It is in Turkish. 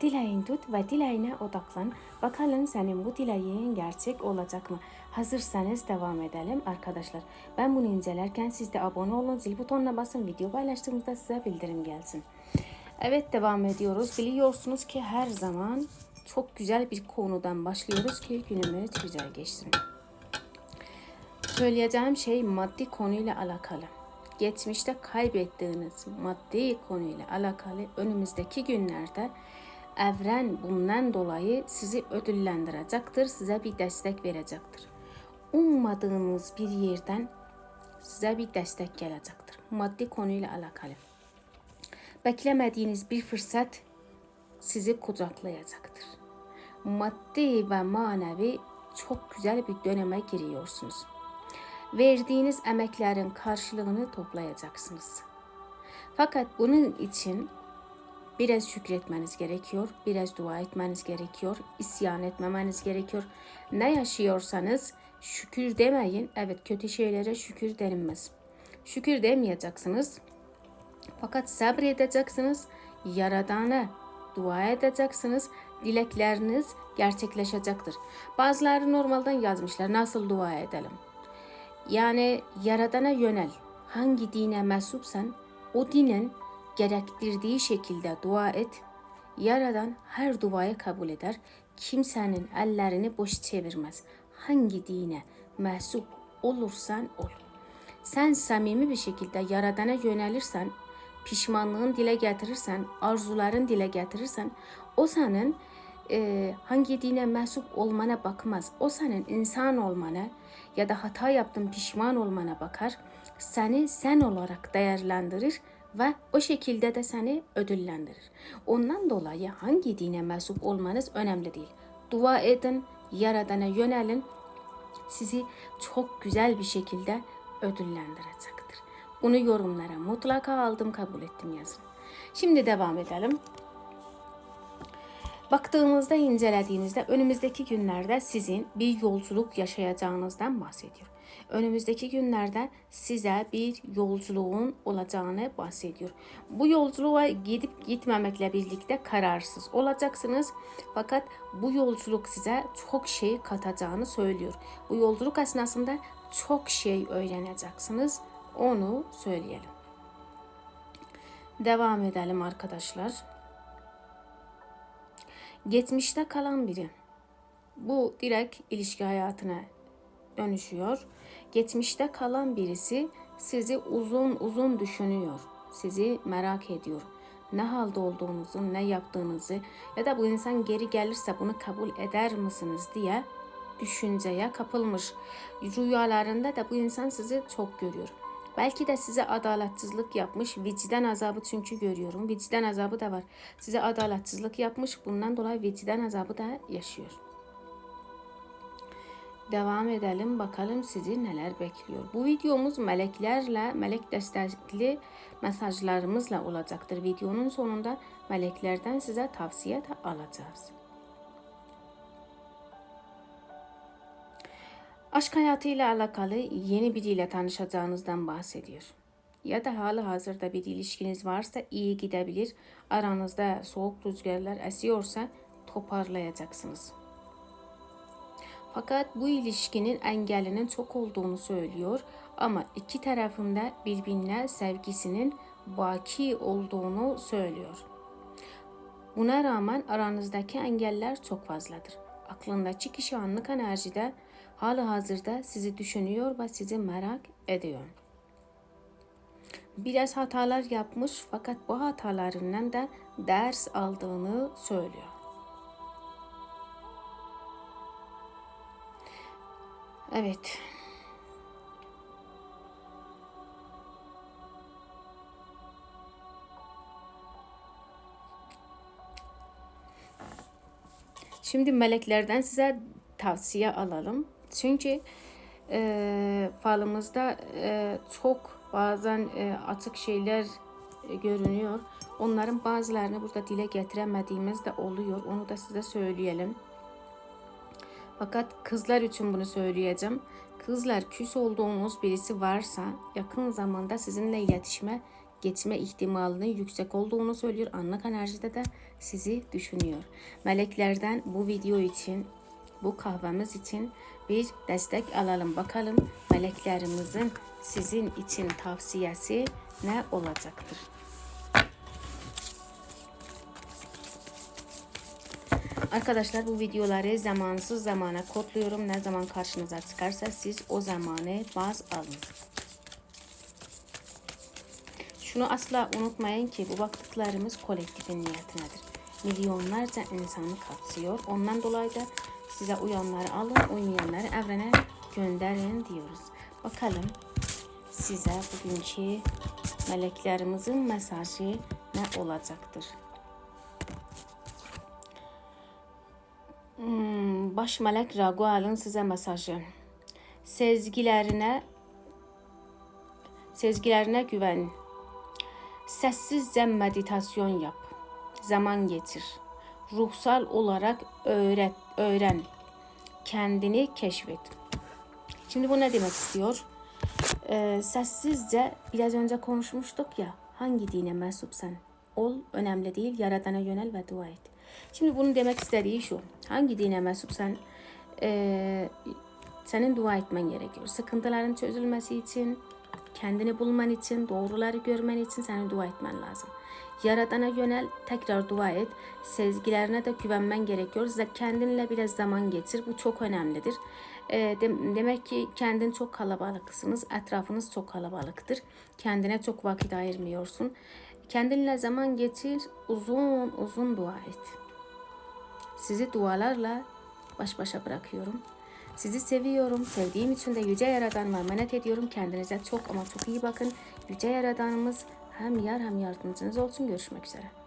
Dileğin tut ve dileğine odaklan. Bakalım senin bu dileğin gerçek olacak mı? Hazırsanız devam edelim arkadaşlar. Ben bunu incelerken siz de abone olun, zil butonuna basın. Video paylaştığımızda size bildirim gelsin. Evet devam ediyoruz. Biliyorsunuz ki her zaman çok güzel bir konudan başlıyoruz ki günümüz güzel geçsin. Söyleyeceğim şey maddi konuyla alakalı. Geçmişte kaybettiğiniz maddi konuyla alakalı önümüzdeki günlerde evren bundan dolayı sizi ödüllendirecektir, size bir destek verecektir. Ummadığınız bir yerden size bir destek gelecektir. Maddi konuyla alakalı. Beklemediğiniz bir fırsat sizi kucaklayacaktır. Maddi ve manevi çok güzel bir döneme giriyorsunuz. Verdiğiniz emeklerin karşılığını toplayacaksınız. Fakat bunun için biraz şükretmeniz gerekiyor, biraz dua etmeniz gerekiyor, isyan etmemeniz gerekiyor. Ne yaşıyorsanız şükür demeyin. Evet kötü şeylere şükür denilmez. Şükür demeyeceksiniz. Fakat sabredeceksiniz. Yaradana dua edeceksiniz. Dilekleriniz gerçekleşecektir. Bazıları normalden yazmışlar nasıl dua edelim. Yani Yaradan'a yönel. Hangi dine mensupsan o dinin gerektirdiği şekilde dua et. Yaradan her duayı kabul eder. Kimsenin ellerini boş çevirmez. Hangi dine mensup olursan ol. Sen samimi bir şekilde Yaradan'a yönelirsen, pişmanlığın dile getirirsen, arzuların dile getirirsen, o senin e, hangi dine mensup olmana bakmaz. O senin insan olmana ya da hata yaptın pişman olmana bakar. Seni sen olarak değerlendirir ve o şekilde de seni ödüllendirir. Ondan dolayı hangi dine mensup olmanız önemli değil. Dua edin, Yaradan'a yönelin. Sizi çok güzel bir şekilde ödüllendirecektir. Bunu yorumlara mutlaka aldım, kabul ettim yazın. Şimdi devam edelim. Baktığımızda, incelediğinizde önümüzdeki günlerde sizin bir yolculuk yaşayacağınızdan bahsediyor. Önümüzdeki günlerde size bir yolculuğun olacağını bahsediyor. Bu yolculuğa gidip gitmemekle birlikte kararsız olacaksınız. Fakat bu yolculuk size çok şey katacağını söylüyor. Bu yolculuk esnasında çok şey öğreneceksiniz. Onu söyleyelim. Devam edelim arkadaşlar geçmişte kalan biri. Bu direkt ilişki hayatına dönüşüyor. Geçmişte kalan birisi sizi uzun uzun düşünüyor. Sizi merak ediyor. Ne halde olduğunuzu, ne yaptığınızı ya da bu insan geri gelirse bunu kabul eder misiniz diye düşünceye kapılmış. Rüyalarında da bu insan sizi çok görüyor. Belki de size adaletsizlik yapmış. Vicdan azabı çünkü görüyorum. Vicdan azabı da var. Size adaletsizlik yapmış. Bundan dolayı vicdan azabı da yaşıyor. Devam edelim bakalım sizi neler bekliyor. Bu videomuz meleklerle, melek destekli mesajlarımızla olacaktır. Videonun sonunda meleklerden size tavsiye de alacağız. Aşk hayatıyla alakalı yeni biriyle tanışacağınızdan bahsediyor. Ya da hali hazırda bir ilişkiniz varsa iyi gidebilir. Aranızda soğuk rüzgarlar esiyorsa toparlayacaksınız. Fakat bu ilişkinin engelinin çok olduğunu söylüyor ama iki tarafında birbirine sevgisinin baki olduğunu söylüyor. Buna rağmen aranızdaki engeller çok fazladır. Aklındaki kişi anlık enerjide Hala hazırda sizi düşünüyor ve sizi merak ediyor. Biraz hatalar yapmış fakat bu hatalarından da ders aldığını söylüyor. Evet. Şimdi meleklerden size tavsiye alalım. Çünkü e, falımızda e, çok bazen e, açık şeyler e, görünüyor. Onların bazılarını burada dile getiremediğimiz de oluyor. Onu da size söyleyelim. Fakat kızlar için bunu söyleyeceğim. Kızlar küs olduğunuz birisi varsa yakın zamanda sizinle iletişime geçme ihtimalinin yüksek olduğunu söylüyor. Anlık enerjide de sizi düşünüyor. Meleklerden bu video için, bu kahvemiz için bir destek alalım. Bakalım meleklerimizin sizin için tavsiyesi ne olacaktır? Arkadaşlar bu videoları zamansız zamana kodluyorum. Ne zaman karşınıza çıkarsa siz o zamanı baz alın. Şunu asla unutmayın ki bu baktıklarımız kolektifin niyetinedir. Milyonlarca insanı kapsıyor. Ondan dolayı da size uyanları alın, uymayanları evrene gönderin diyoruz. Bakalım size bugünkü meleklerimizin mesajı ne olacaktır? Hmm, baş melek Raguel'in size mesajı. Sezgilerine sezgilerine güven. Sessizce meditasyon yap. Zaman geçir. Ruhsal olarak öğret, öğren. Kendini keşfet. Şimdi bu ne demek istiyor? Ee, sessizce biraz önce konuşmuştuk ya. Hangi dine mensupsan? Ol önemli değil. Yaradana yönel ve dua et. Şimdi bunun demek istediği şu. Hangi dine mensupsan? Ee, senin dua etmen gerekiyor. Sıkıntıların çözülmesi için, kendini bulman için, doğruları görmen için senin dua etmen lazım. Yaradana yönel, tekrar dua et. Sezgilerine de güvenmen gerekiyor. Kendinle biraz zaman geçir. Bu çok önemlidir. Ee, de- demek ki kendin çok kalabalıksınız. Etrafınız çok kalabalıktır. Kendine çok vakit ayırmıyorsun. Kendinle zaman geçir. Uzun uzun dua et. Sizi dualarla baş başa bırakıyorum. Sizi seviyorum. Sevdiğim için de Yüce Yaradan'ıma emanet ediyorum. Kendinize çok ama çok iyi bakın. Yüce Yaradanımız hem yar hem yardımcınız olsun. Görüşmek üzere.